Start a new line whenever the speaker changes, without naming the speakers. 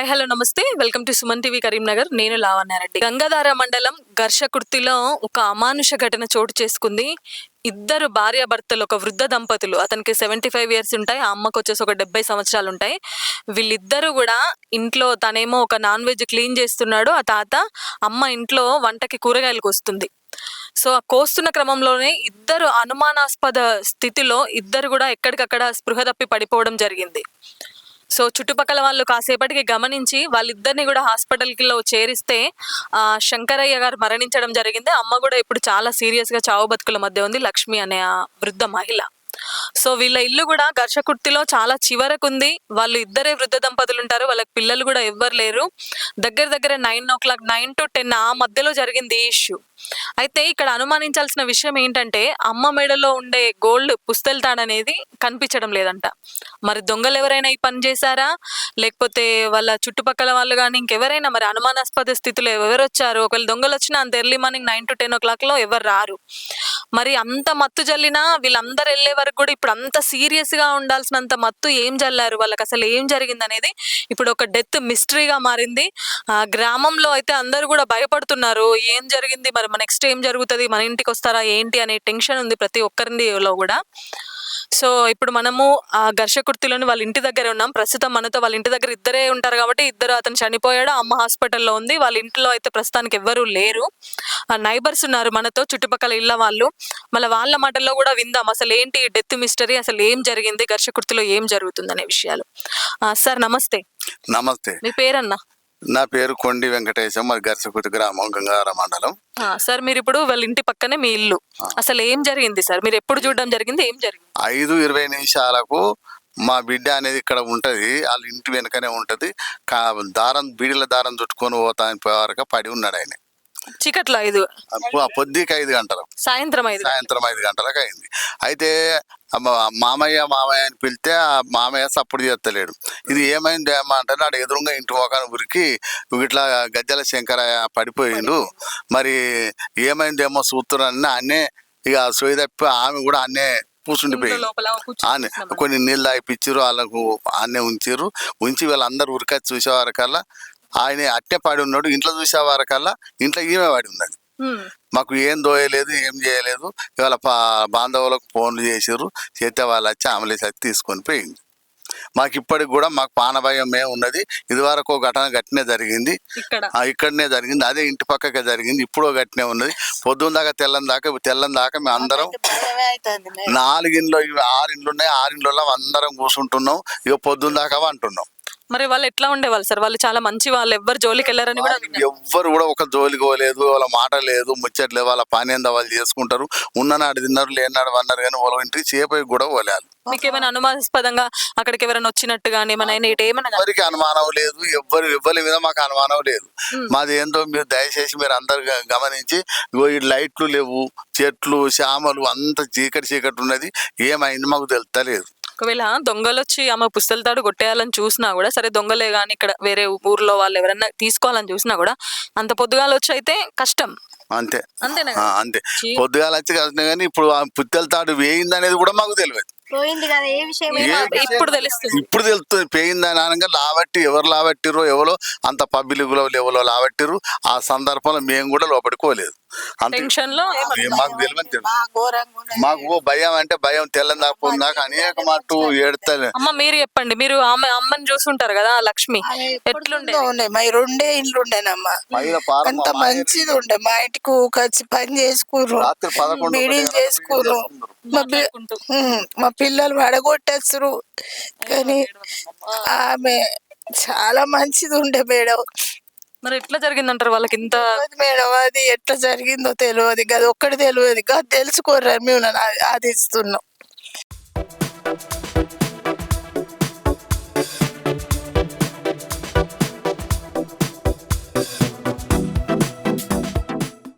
Hi hello నమస్తే. Welcome to Suman TV Karimnagar. నేను లావణ్యారెడ్డి. గంగాధార మండలం ఘర్షకుర్తిలో ఒక అమానుష ఘటన చోటు చేసుకుంది. ఇద్దరు భార్యాభర్తలు ఒక వృద్ధ దంపతులు. అతనికి సెవెంటీ ఫైవ్ ఇయర్స్ ఉంటాయి. ఆ అమ్మకు వచ్చేసి ఒక డెబ్బై సంవత్సరాలు ఉంటాయి. వీళ్ళిద్దరూ కూడా ఇంట్లో తనేమో ఒక నాన్ వెజ్ క్లీన్ చేస్తున్నాడు. ఆ తాత అమ్మ ఇంట్లో వంటకి కూరగాయలు కోస్తుంది సో ఆ కోస్తున్న క్రమంలోనే ఇద్దరు అనుమానాస్పద స్థితిలో ఇద్దరు కూడా ఎక్కడికక్కడ స్పృహ తప్పి పడిపోవడం జరిగింది. సో చుట్టుపక్కల వాళ్ళు కాసేపటికి గమనించి వాళ్ళిద్దరిని కూడా హాస్పిటల్కి చేరిస్తే శంకరయ్య గారు మరణించడం జరిగింది. అమ్మ కూడా ఇప్పుడు చాలా సీరియస్గా చావు బతుకుల మధ్య ఉంది. లక్ష్మి అనే వృద్ధ మహిళ. సో వీళ్ళ ఇల్లు కూడా ఘర్షకుర్తిలో చాలా చివరకు ఉంది వాళ్ళు ఇద్దరే వృద్ధ దంపతులు ఉంటారు వాళ్ళకి పిల్లలు కూడా ఎవ్వరు లేరు. దగ్గర దగ్గర nine o'clock nine to ten ఆ మధ్యలో జరిగింది ఈ ఇష్యూ. అయితే ఇక్కడ అనుమానించాల్సిన విషయం ఏంటంటే అమ్మ మెడలో ఉండే గోల్డ్ పుస్తెల అనేది కనిపించడం లేదంట. మరి దొంగలు ఎవరైనా ఈ పని చేశారా? లేకపోతే వాళ్ళ చుట్టుపక్కల వాళ్ళు కానీ ఇంకెవరైనా మరి అనుమానాస్పద స్థితిలో ఎవరు వచ్చారు ఒకవేళ దొంగలు వచ్చినా అంత early morning nine to ten ఓ క్లాక్లో ఎవరు రారు? మరి అంత మత్తు జల్లినా వీళ్ళందరూ వెళ్ళే వరకు కూడా ఇప్పుడు అంత సీరియస్గా ఉండాల్సినంత మత్తు ఏం జల్లారు? వాళ్ళకి అసలు ఏం జరిగింది అనేది ఇప్పుడు ఒక డెత్ మిస్టరీగా మారింది. ఆ గ్రామంలో అయితే అందరూ కూడా భయపడుతున్నారు. ఏం జరిగింది? మరి నెక్స్ట్ ఏం జరుగుతుంది? మన ఇంటికి వస్తారా? ఏంటి? అనే టెన్షన్ ఉంది ప్రతి ఒక్కరిలో కూడా. సో ఇప్పుడు మనము ఆ ఘర్షకుర్తిలోని వాళ్ళ ఇంటి దగ్గర ఉన్నాం. ప్రస్తుతం మనతో వాళ్ళ ఇంటి దగ్గర ఇద్దరే ఉంటారు కాబట్టి ఇద్దరు అతను చనిపోయాడు. అమ్మ హాస్పిటల్లో ఉంది. వాళ్ళ ఇంట్లో అయితే ప్రస్తుతానికి ఎవ్వరూ లేరు. ఆ నైబర్స్ ఉన్నారు మనతో చుట్టుపక్కల ఇళ్ళ వాళ్ళు. మళ్ళీ వాళ్ళ మాటల్లో కూడా విందాం. అసలు ఏంటి డెత్ మిస్టరీ? అసలు ఏం జరిగింది? ఘర్షకుర్తిలో ఏం జరుగుతుంది అనే విషయాలు సార్ నమస్తే.
నమస్తే.
మీ పేరన్నా?
నా పేరు కొండి వెంకటేశం మరి గర్సకుతి గ్రామం గంగార మండలం.
ఆ, సార్ మీరు ఇప్పుడు వాళ్ళ ఇంటి పక్కనే మీ ఇల్లు. అసలు ఏం జరిగింది సార్? మీరు ఎప్పుడు చూడడం జరిగింది? ఏం జరిగింది?
ఐదు ఇరవై నిమిషాలకు మా బిడ్డ అనేది ఇక్కడ ఉంటది. వాళ్ళ ఇంటి వెనుకనే ఉంటది. కా దారం బీడిల దారం చుట్టుకొని పోతాని వరకు పడి ఉన్నాడు ఆయన.
చీకట్లో ఐదు.
అప్పు- ఆ పొద్దుకి ఐదు గంటలు.
సాయంత్రం ఐదు
సాయంత్రం ఐదు గంటలకు అయింది. అయితే మామయ్య మామయ్య అని పిలిస్తే ఆ మామయ్య సప్పుడు చేస్తలేడు. ఇది ఏమైంది ఏమా అంటే నాడు ఎదురుగా ఇంటి మొఖాన్ని ఉరికి ఇట్లా గజ్జల శంకర పడిపోయిండు. మరి ఏమైందేమో చూస్తున్నారని అన్నే ఇక సోయి తప్పి ఆమె కూడా అన్నే కూర్చుండిపోయింది. ఆనే కొన్ని నీళ్ళు తాగిపించారు వాళ్ళకు ఆనే ఉంచారు ఉంచి వీళ్ళందరూ ఉరికొచ్చి చూసేవారికల్లా ఆయన అట్టే పడి ఉన్నాడు. ఇంట్లో చూసేవారికల్లా ఇంట్లో ఈమె పడి ఉన్నది. మాకు ఏం దోయలేదు ఏం చేయలేదు. ఇవాళ పా బాంధవులకు ఫోన్లు చేసారు చేస్తే వాళ్ళు వచ్చి అమలేసి వచ్చి తీసుకొని పోయింది మాకు ఇప్పటికి కూడా మాకు పానభయం మేము ఉన్నది. ఇదివరకు ఒక ఘటన గట్టినే జరిగింది. ఇక్కడనే జరిగింది. అదే ఇంటి పక్కకే జరిగింది. ఇప్పుడు గట్టినే ఉన్నది. పొద్దున్న దాకా తెల్లని దాకా తెల్లని దాకా మేము అందరం నాలుగింట్లో ఇవి ఆరు ఇండ్లు ఉన్నాయి. ఆరు ఇండ్లలో అందరం కూర్చుంటున్నాం ఇక పొద్దున్న దాకా అంటున్నాం.
మరి వాళ్ళు ఎట్లా ఉండేవాళ్ళు సార్? వాళ్ళు చాలా మంచి వాళ్ళు ఎవ్వరు జోలికి వెళ్ళారని కూడా.
ఎవ్వరు కూడా ఒక జోలికి పోలేదు వాళ్ళ మాట లేదు ముచ్చట్లేదు వాళ్ళ పని ఏందో వాళ్ళు చేసుకుంటారు. ఉన్ననాడు తిన్నారు లేనాడు అన్నారు కానీ వాళ్ళ ఇంటికి చేపై కూడా పోలేదు.
మీకు ఏమైనా అనుమానాస్పదంగా అక్కడికి ఎవరైనా వచ్చినట్టు కానీ మన ఇటు ఏమైనా
ఎవరికి అనుమానం లేదు ఎవ్వరు ఎవ్వరి మీద మాకు అనుమానం లేదు. మాది ఏందో మీరు దయచేసి మీరు అందరు గమనించి ఈ లైట్లు లేవు చెట్లు శ్యామలు అంత చీకటి చీకటి ఉన్నది ఏమైంది మాకు తెలుస్తలేదు
ఒకవేళ దొంగలు వచ్చి ఆమె పుస్తల తాడు కొట్టేయాలని చూసినా కూడా సరే దొంగలే కానీ ఇక్కడ వేరే ఊర్లో వాళ్ళు ఎవరైనా తీసుకోవాలని చూసినా కూడా అంత పొద్దుగాల వచ్చి అయితే కష్టం
అంతే? అంతే. పొద్దుగాల వచ్చి కలిసిన కానీ ఇప్పుడు ఆ పుత్తెల తాడు వేయింది అనేది కూడా మాకు తెలియదు
పోయింది కదా ఏ విషయం
ఏ
ఇప్పుడు తెలుస్తుంది.
ఇప్పుడు తెలుస్తుంది. పోయిందని అనగా లాబట్టి ఎవరు లాబట్టిరో ఎవరో అంత పబ్లిక్లో ఎవరో లాబట్టిరు ఆ సందర్భంలో మేము కూడా లోపడుకోలేదు టెన్షన్లో మాకు తెలియదు. మాకు ఓ భయం అంటే భయం తెల్లని దాకా నాకు అనేక మట్టు ఏడుతాను
అమ్మ మీరు చెప్పండి. మీరు ఆమె అమ్మని చూసుంటారు కదా లక్ష్మి. ఎట్లుండే?
మా రెండే ఇండ్లు ఉండేనమ్మా. అంత మంచిది ఉండే. మా ఇంటికి వచ్చి పని చేసుకుర్రు.
రాత్రి పదకొండు
చేసుకుర్రు. మా పిల్లలు వడగొట్టేస్తారు కానీ ఆమె చాలా మంచిది ఉండే మేడం.
మరి ఎట్లా జరిగిందంటారు వాళ్ళకి ఇంత
మేడం అది ఎట్లా జరిగిందో తెలియదు అది ఒక్కటి తెలియదు అది తెలుసుకోర్రా మేము అది ఇస్తున్నాం